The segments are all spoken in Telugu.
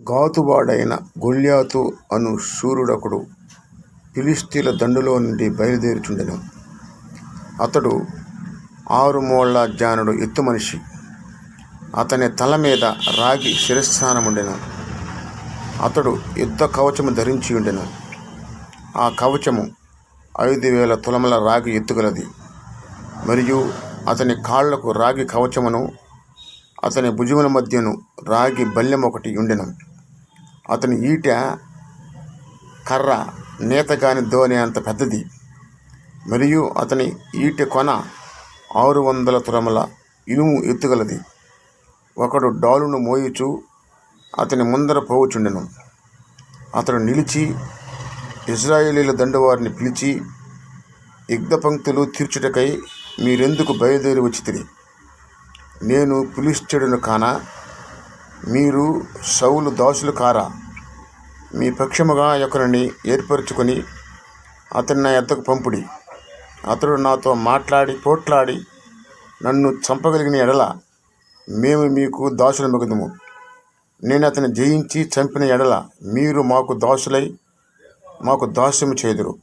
గాతువాడైన గొల్యాతు అను శూరుడొకడు ఫిలిష్తీయుల దండులో నుండి బయలుదేరుచుండెను. అతడు ఆరుమూళ్ళ జానుడు ఎత్తు మనిషి. అతని తల మీద రాగి శిరస్థానముండెను అతడు యుద్ధ కవచము ధరించి ఉండెను ఆ కవచము ఐదు వేల తులముల రాగి ఎత్తుగలది. మరియు అతని కాళ్ళకు రాగి కవచమును అతని భుజముల మధ్యను రాగి బల్లెం ఒకటి ఉండెను అతని ఈట కర్ర నేతగాని ధోని అంత పెద్దది. మరియు అతని ఈటె కొన ఆరు వందల తురముల ఇనుము ఎత్తుగలది. ఒకడు డాలును మోయుచు అతని ముందర పోవుచుండెను. అతడు నిలిచి ఇజ్రాయేలీల దండువారిని పిలిచి యుద్ధ పంక్తులు తీర్చుటకై మీరెందుకు బయలుదేరి వచ్చితిరి? నేను ఫిలిష్తీయుడను కానా? మీరు సౌలు దాసులు కారా? మీ పక్షముగా ఒకరిని ఏర్పరచుకొని అతని నా ఎద్దకు పంపుడి. అతడు నాతో మాట్లాడి పోట్లాడి నన్ను చంపగలిగిన ఎడల మేము మీకు దాసులు మగుదుము నేను అతను జయించి చంపిన ఎడల మీరు మాకు దాసులై మాకు దాస్యము చేదురు.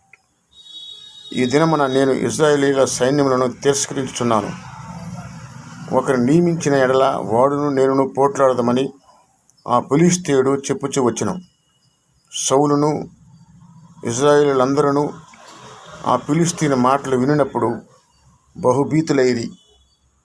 ఈ దినమున నేను ఇజ్రాయేలీల సైన్యములను తిరస్కరించుచున్నాను. ఒకరు నియమించిన ఎడల వాడును నేనును పోట్లాడదామని ఆ ఫిలిష్తీయుడు చెప్పుచూ వచ్చెను. సౌలును ఇజ్రాయేలీలందరూ ఆ ఫిలిష్తీయుని మాటలు వినినప్పుడు బహుభీతులైరి.